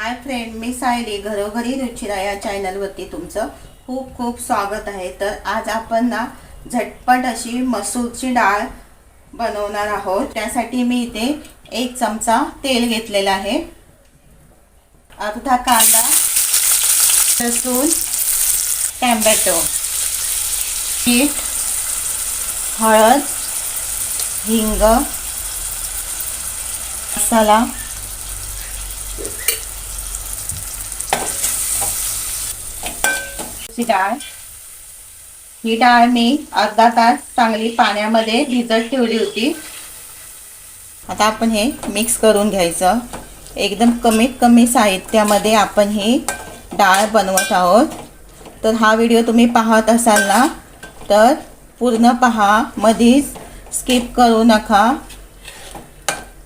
Hi friend मी सायली घरोघरी रुचिरा या चॅनलवरती तुमचं खूप खूप स्वागत आहे. तर आज आपण ना झटपट अशी मसूरची डाळ बनवणार आहोत. त्यासाठी मी इथे एक चमचा तेल घेतलेला आहे. अर्धा कांदा लसूण टॅम्बॅटो मीठ हळद हिंग मसाला ची डाळ. ही डाळ मी अर्धा तास चांगली पाण्यामध्ये भिजत ठेवली होती. आता आपण हे मिक्स करून घ्यायचं. एकदम कमीत कमी साहित्यामध्ये आपण ही डाळ बनवत आहोत. तर हा व्हिडिओ तुम्ही पाहत असाल ना तर पूर्ण पहा. मधीच स्किप करू नका.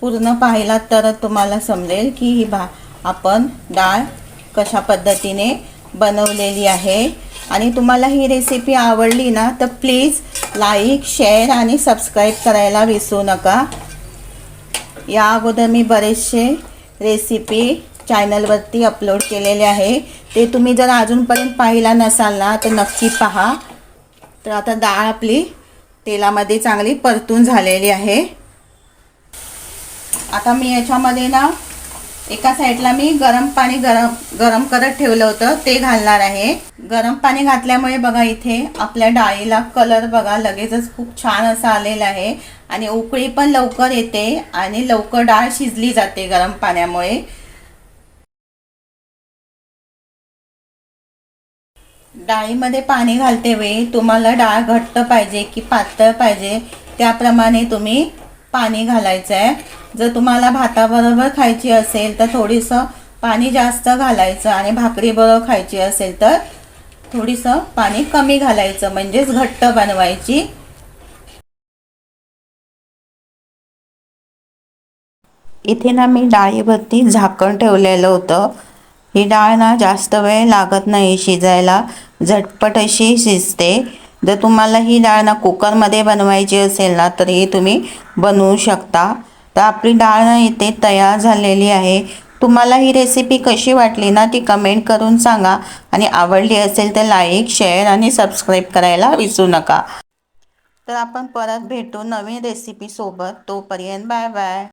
पूर्ण पाहिला तर तुम्हाला समजेल की ही भा आपण डाळ कशा पद्धतीने बनवलेली आहे. आणि तुम्हाला ही रेसिपी आवडली ना तर प्लीज लाईक शेअर आणि सबस्क्राईब करायला विसरू नका. या अगोदर मी बरेचसे रेसिपी चॅनलवरती अपलोड केलेले आहे. ते तुम्ही जर अजूनपर्यंत पाहिला नसाल ना तर नक्की पहा. तर आता डाळ आपली तेलामध्ये चांगली परतून झालेली आहे. आता मी याच्यामध्ये ना एका साईडला मी गरम पाणी गरम गरम करत ठेवलं होतं ते घालणार आहे. गरम पाणी घातल्यामुळे बघा इथे आपल्या डाळीला कलर बघा लगेचच खूप छान असा आलेला आहे. आणि उकळी पण लवकर येते आणि लवकर डाळ शिजली जाते गरम पाण्यामुळे. डाळीमध्ये पाणी घालते वेळी तुम्हाला डाळ घट्ट पाहिजे की पातळ पाहिजे त्याप्रमाणे तुम्ही पाणी घालायचं आहे जर तुम्हाला भाताबरोबर खायची असेल तर थोडीसं पाणी जास्त घालायचं आणि भाकरीबरोबर खायची असेल तर थोडीसं पाणी कमी घालायचं म्हणजेच घट्ट बनवायची. इथे ना मी डाळीवरती झाकण ठेवलेलं होतं. ही डाळ ना जास्त वेळ लागत नाही शिजायला. झटपट अशी शिजते. जर तुम्हाला ही डाळ ना कुकरमध्ये बनवायची असेल ना तर ही तुम्ही बनवू शकता. तर आपली डाळ इथे तयार झालेली आहे. तुम्हाला ही रेसिपी कशी वाटली ना ती कमेंट करून सांगा. आणि आवडली असेल तर लाईक शेअर आणि सबस्क्राईब करायला विसरू नका. तर आपण परत भेटू नवीन रेसिपीसोबत तोपर्यंत बाय बाय